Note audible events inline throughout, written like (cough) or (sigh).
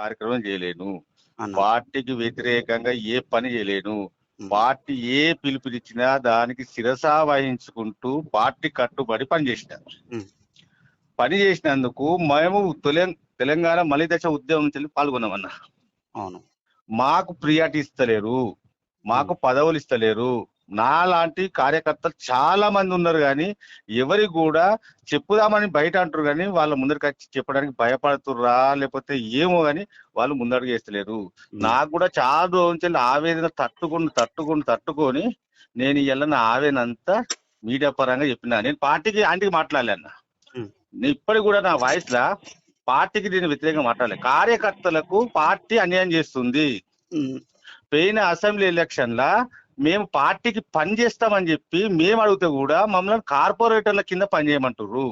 కార్యక్రమం చేయలేను. పార్టీకి వ్యతిరేకంగా ఏ పని చేయలేను. పార్టీ ఏ పిలుపునిచ్చినా దానికి శిరస వహించుకుంటూ పార్టీ కట్టుబడి పనిచేసిన. పని చేసినందుకు మేము తెలం- తెలంగాణ మలి దశ ఉద్యమం నుంచి పాల్గొన్నామన్న. అవును. మాకు ప్రియారిటీ ఇస్తలేరు. మాకు పదవులు ఇస్తలేరు. నా లాంటి కార్యకర్తలు చాలా మంది ఉన్నారు కానీ ఎవరికి కూడా చెప్పుదామని బయట అంటారు కానీ వాళ్ళ ముందరికి వచ్చి చెప్పడానికి భయపడుతుర్రా లేకపోతే ఏమో కానీ వాళ్ళు ముందడుగు వేస్తలేరు. నాకు కూడా చాలా రోజుల నుంచి ఆవేదన తట్టుకొని తట్టుకొని తట్టుకొని నేను ఇవాళ నా ఆవేదన అంతా మీడియా పరంగా చెప్పిన నేను పార్టీకి ఆంటీకి మాట్లాడలే అన్న ఉమ్. నేను ఇప్పటికి కూడా నా వాయిస్ లా పార్టీకి నేను వ్యతిరేకంగా మాట్లాడలే కార్యకర్తలకు పార్టీ అన్యాయం చేస్తుంది. పోయిన అసెంబ్లీ ఎలక్షన్ లా మేము పార్టీకి పని చేస్తామని చెప్పి మేము అడిగితే కూడా మమ్మల్ని కార్పొరేటర్ల కింద పని చేయమంటారు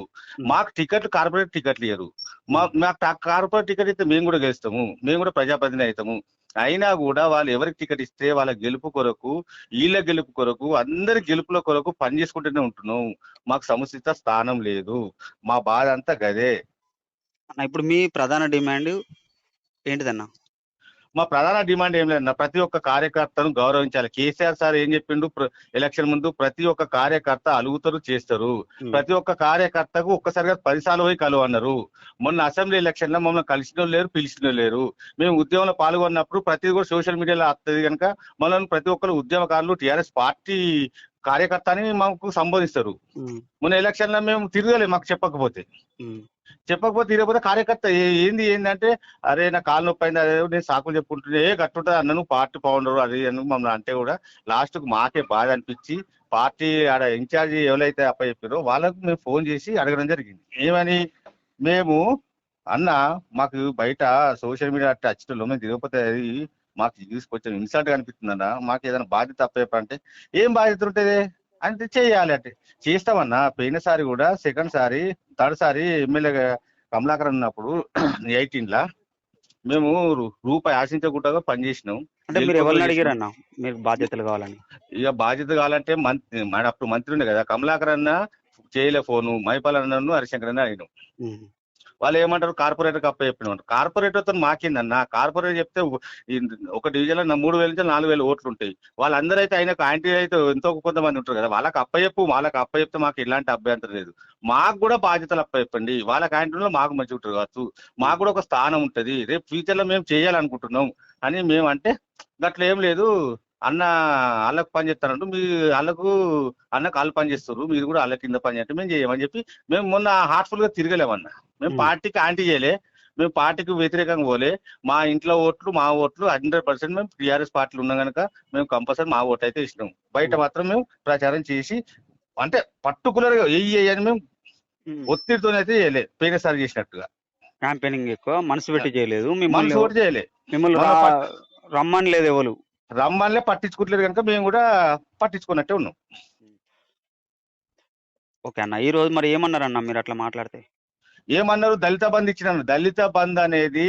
మాకు టికెట్లు కార్పొరేట్ టికెట్లు ఇయ్యరు. మా మాకు కార్పొరేట్ టికెట్ ఇస్తే మేము కూడా గెలుస్తాము. మేము కూడా ప్రజాప్రతినిధి అవుతాము. అయినా కూడా వాళ్ళు ఎవరికి టికెట్ ఇస్తే వాళ్ళ గెలుపు కొరకు వీళ్ళ గెలుపు కొరకు అందరి గెలుపుల కొరకు పని చేసుకుంటూనే ఉంటున్నాం. మాకు సముచిత స్థానం లేదు. మా బాధ అంతా గదే. ఇప్పుడు మీ ప్రధాన డిమాండ్ ఏంటిదన్న? మా ప్రధాన డిమాండ్ ఏం లేదన్న ప్రతి ఒక్క కార్యకర్తను గౌరవించాలి. కేసీఆర్ సార్ ఏం చెప్పిండు? ఎలక్షన్ ముందు ప్రతి ఒక్క కార్యకర్త అలుగుతారు చేస్తారు. ప్రతి ఒక్క కార్యకర్తకు ఒక్కసారిగా పదిసార్లు పోయి కలువు అన్నారు. మొన్న అసెంబ్లీ ఎలక్షన్లో మమ్మల్ని కలిసిన లేరు పిలిచిన లేరు. మేము ఉద్యమంలో పాల్గొన్నప్పుడు ప్రతి కూడా సోషల్ మీడియాలో వస్తుంది కనుక మనల్ని ప్రతి ఒక్కరు ఉద్యమకారులు టిఆర్ఎస్ పార్టీ కార్యకర్త అని మాకు సంబోధిస్తారు. మొన్న ఎలక్షన్లో మేము తిరగలేదు మాకు చెప్పకపోతే. చెప్పకపోతే తిరగకపోతే కార్యకర్త ఏంది ఏంటంటే అరే నా కాలు నొప్పి అయింది అదే నేను సాకులు చెప్పుకుంటుంటే ఏ గట్టుంటది అన్నను పార్టీ పౌండరు అది అని మమ్మల్ని అంటే కూడా లాస్ట్కు మాకే బాధ అనిపించి పార్టీ ఆడ ఇన్ఛార్జ్ ఎవరైతే అప్ప చెప్పారో వాళ్ళకు మేము ఫోన్ చేసి అడగడం జరిగింది ఏమని మేము అన్న మాకు బయట సోషల్ మీడియా టచ్లో మేము తిరగకపోతే మాకు తీసుకొచ్చిన ఇన్సల్ట్ అనిపిస్తుంది అన్న మాకు ఏదైనా బాధ్యత అప్ప అంటే ఏం బాధ్యత ఉంటుంది? అంటే చేయాలి అంటే. చేస్తామన్నా. పోయినసారి కూడా సెకండ్ సారి థర్డ్ సారి ఎమ్మెల్యే కమలాకర్ ఉన్నప్పుడు (clears throat) ఎయిటీన్ లా మేము రూపాయి ఆశించకుండా పనిచేసినాం అంటే మీరు ఎవరిని అడిగారన్న? మీకు బాధ్యతలు కావాలని. ఇక బాధ్యత కావాలంటే మంత్రి మన అప్పుడు మంత్రి ఉండే కదా కమలాకర్ అన్న చేయలే ఫోను మైపాల్ అన్నను హరిశంకర్ అన్న అడిగినాం. వాళ్ళు ఏమంటారు? కార్పొరేటర్ అప్ప చెప్పినారు కార్పొరేటర్తో మాకిందన్న. కార్పొరేటర్ చెప్తే ఒక- ఈ డివిజన్ మూడు వేల నుంచి నాలుగు వేల ఓట్లు ఉంటాయి. వాళ్ళందరూ అయితే ఆయనకు యాంటీ అయితే ఎంతో కొంతమంది ఉంటారు కదా. వాళ్ళకి అప్ప చెప్పు వాళ్ళకి అప్ప చెప్తే మాకు ఎలాంటి అభ్యంతరం లేదు. మాకు కూడా బాధ్యతలు అప్ప చెప్పండి. వాళ్ళ క్యాంటీన్లో మాకు మంచి ఉంటారు కావచ్చు. మాకు కూడా ఒక స్థానం ఉంటుంది. రేపు ఫ్యూచర్లో మేము చేయాలనుకుంటున్నాం అని మేము అంటే గట్ల ఏం లేదు. అన్న వాళ్ళకు పని చేస్తారంటూ మీ వాళ్ళకు అన్నకు వాళ్ళు పని చేస్తారు మీరు కూడా వాళ్ళ కింద పని చేయండి మేము చేయమని చెప్పి మేము మొన్న హార్ట్ఫుల్గా తిరగలేమన్నా మేము. పార్టీకి యాంటీ చేయలే మేము పార్టీకి వ్యతిరేకంగా పోలే మా ఇంట్లో ఓట్లు మా ఓట్లు హండ్రెడ్ పర్సెంట్ మేము టీఆర్ఎస్ పార్టీలు ఉన్నాం కనుక మేము కంపల్సరీ మా ఓటు అయితే ఇచ్చినాం బయట. మాత్రం మేము ప్రచారం చేసి అంటే పర్టికులర్గా వెయ్యి అని మేము ఉమ్. ఒత్తిడితోనైతే చేయలే పోయినసారి చేసినట్టుగా క్యాంపెయినింగ్ ఎక్కువ మనసు పెట్టి చేయలేదు మిమ్మల్ని మనసు ఓటు చేయలే మిమ్మల్ని రమ్మని లేదు ఎవరు రమ్మన్లే పట్టించుకోవట్లేదు కనుక మేము కూడా పట్టించుకున్నట్టే ఉన్నాం. ఓకే అన్న ఈ రోజు మరి ఏమన్నారన్న మీరు అట్లా మాట్లాడితే? ఏమన్నారు? దళిత బంధు ఇచ్చినాను దళిత బంధు అనేది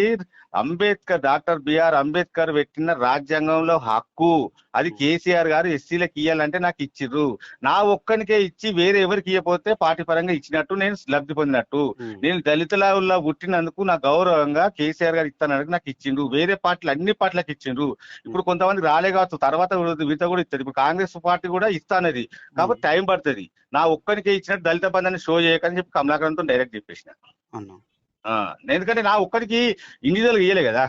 అంబేద్కర్ డాక్టర్ బిఆర్ అంబేద్కర్ పెట్టిన రాజ్యాంగంలో హక్కు. అది కేసీఆర్ గారు ఎస్సీలకు ఇయ్యాలంటే నాకు ఇచ్చిర్రు. నా ఒక్కనికే ఇచ్చి వేరే ఎవరికి ఇవ్వకపోతే పార్టీ పరంగా ఇచ్చినట్టు నేను లబ్ధి పొందినట్టు. నేను దళితులలో పుట్టినందుకు నా గౌరవంగా కేసీఆర్ గారు ఇస్తానని నాకు ఇచ్చిండ్రు. వేరే పార్టీలు అన్ని పార్టీలకు ఇచ్చిండ్రు. ఇప్పుడు కొంతమంది రాలే కావచ్చు. తర్వాత వీత కూడా ఇస్తుంది ఇప్పుడు కాంగ్రెస్ పార్టీ కూడా ఇస్తానది. కాబట్టి టైం పడుతుంది. నా ఒక్కనికే ఇచ్చినట్టు దళిత బంధాన్ని షో చేయకని చెప్పి కమలాకరంతో డైరెక్ట్ చెప్పేసిన. ఎందుకంటే నా ఒక్కడికి ఇండివిజువల్ ఇయ్యలే కదా.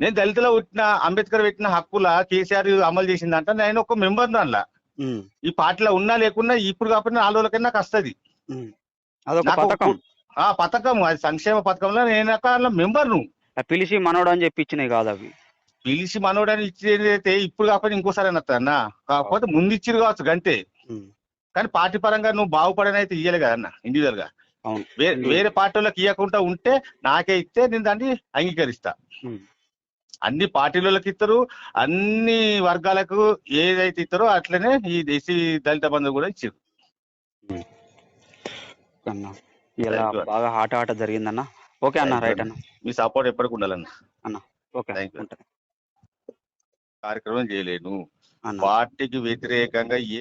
నేను దళితులో పుట్టిన అంబేద్కర్ పెట్టిన హక్కుల కేసీఆర్ అమలు చేసిందంట నేను ఒక మెంబర్ దానిలా. ఈ పార్టీలో ఉన్నా లేకున్నా ఇప్పుడు కాకపోయినా నాలుగు రోజులకైనా నాకు వస్తుంది. ఆ పథకం అది సంక్షేమ పథకంలో నేను ఒక మెంబర్ను ఆ పిలిచి మనోడు అని చెప్పి ఇచ్చినాయి కాదు అవి. పిలిచి మనోడని ఇచ్చేది అయితే ఇప్పుడు కాకపోతే ఇంకోసారి అన్న కాకపోతే ముందు ఇచ్చిరు కావచ్చు గంతే. ఉమ్. కానీ పార్టీ పరంగా నువ్వు బాగుపడని అయితే ఇయ్యలే కదన్న ఇండివిజువల్గా. అవును. వేరే పార్టీలకు ఇవ్వకుండా ఉంటే నాకే ఇస్తే నేను దాన్ని అంగీకరిస్తా. అన్ని పార్టీలకు ఇస్తారు అన్ని వర్గాలకు ఏదైతే ఇస్తారో అట్లనే ఈ దేశీ దళిత బంధు కూడా ఇచ్చారు అన్న ఇలా. బాగా ఆట ఆట జరిగిందన్న. ఓకే అన్న రైట్ అన్న. అన్న. మీ సపోర్ట్ ఎప్పటికి ఉండాలన్న. Okay you. ఉంటా. కార్యక్రమం చేయలేను. అన్న. పార్టీకి వ్యతిరేకంగా ఏ